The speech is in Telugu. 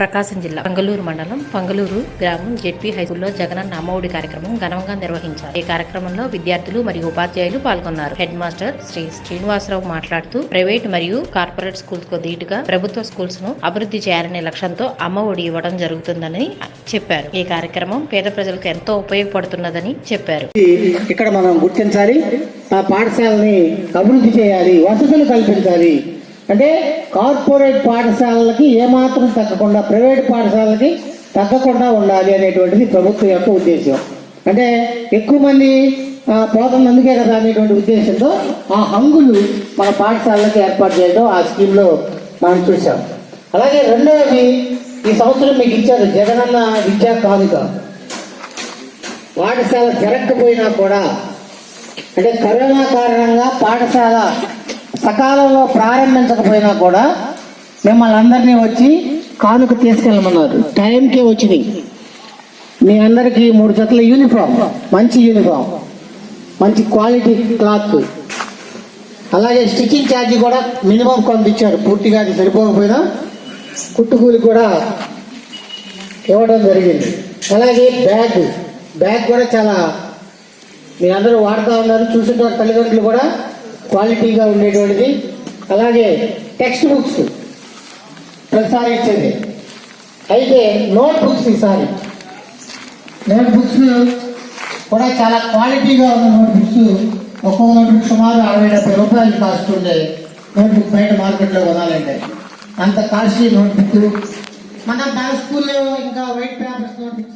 ప్రకాశం జిల్లా పంగలూరు మండలం పంగలూరు గ్రామం జెడ్పీ హైస్కూల్లో జగనన్న అమ్మఒడి కార్యక్రమం ఘనంగా నిర్వహించారు. ఈ కార్యక్రమంలో విద్యార్థులు మరియు ఉపాధ్యాయులు పాల్గొన్నారు. హెడ్ మాస్టర్ శ్రీ శ్రీనివాసరావు మాట్లాడుతూ ప్రైవేట్ మరియు కార్పొరేట్ స్కూల్స్కు ధీటుగా ప్రభుత్వ స్కూల్స్ను అభివృద్ధి చేయాలనే లక్ష్యంతో అమ్మఒడి ఇవ్వడం జరుగుతుందని చెప్పారు. ఈ కార్యక్రమం పేద ప్రజలకు ఎంతో ఉపయోగపడుతున్నదని చెప్పారు. ఇక్కడ మనం గుర్తించాలి ఆ పాఠశాలని అభివృద్ధి చేయాలి వసతులు కల్పించాలి అంటే కార్పొరేట్ పాఠశాలలకి ఏమాత్రం తగ్గకుండా ప్రైవేట్ పాఠశాలలకి తగ్గకుండా ఉండాలి అనేటువంటిది ప్రభుత్వం యొక్క ఉద్దేశం. అంటే ఎక్కువ మంది పోతున్నందుకే కదా అనేటువంటి ఉద్దేశంతో ఆ హంగులు మన పాఠశాలలకు ఏర్పాటు చేయడం ఆ స్కీమ్లో మనం చూసాం అలాగే రెండవది ఈ సంవత్సరం మీకు ఇచ్చారు జగనన్న విద్యా కానుక. పాఠశాల జరగకపోయినా కూడా అంటే కరోనా కారణంగా పాఠశాల సకాలంలో ప్రారంభించకపోయినా కూడా మిమ్మల్ని అందరినీ వచ్చి కానుక తీసుకెళ్ళమన్నారు. టైంకే వచ్చినాయి. మీ అందరికీ మూడు జతల యూనిఫామ్ మంచి యూనిఫామ్ మంచి క్వాలిటీ క్లాత్. అలాగే స్టిచ్చింగ్ ఛార్జీ కూడా మినిమం కొంత ఇచ్చారు పూర్తిగా అది సరిపోకపోయినా కుట్టుకూలి కూడా ఇవ్వడం జరిగింది. అలాగే బ్యాగ్ బ్యాగ్ కూడా చాలా మీరందరూ వాడుతూ ఉన్నారు. చూసిన తల్లిదండ్రులు కూడా. క్వాలిటీగా ఉండేటువంటిది. అలాగే టెక్స్ట్ బుక్స్ ప్రతిసారి ఇచ్చేది. అయితే నోట్ బుక్స్ ఈసారి. నోట్ బుక్స్ కూడా చాలా క్వాలిటీగా ఉన్న నోట్ బుక్స్ ఒక్కొక్క నోట్ బుక్ సుమారు అరవై డెబ్బై రూపాయలు కాస్ట్ ఉండే నోట్ బుక్ బయట మార్కెట్లో కొనాలంటే. అంత కాస్ట్లీ నోట్ బుక్ మన మన స్కూల్లో ఇంకా వైట్ పేపర్స్ నోట్ బుక్స్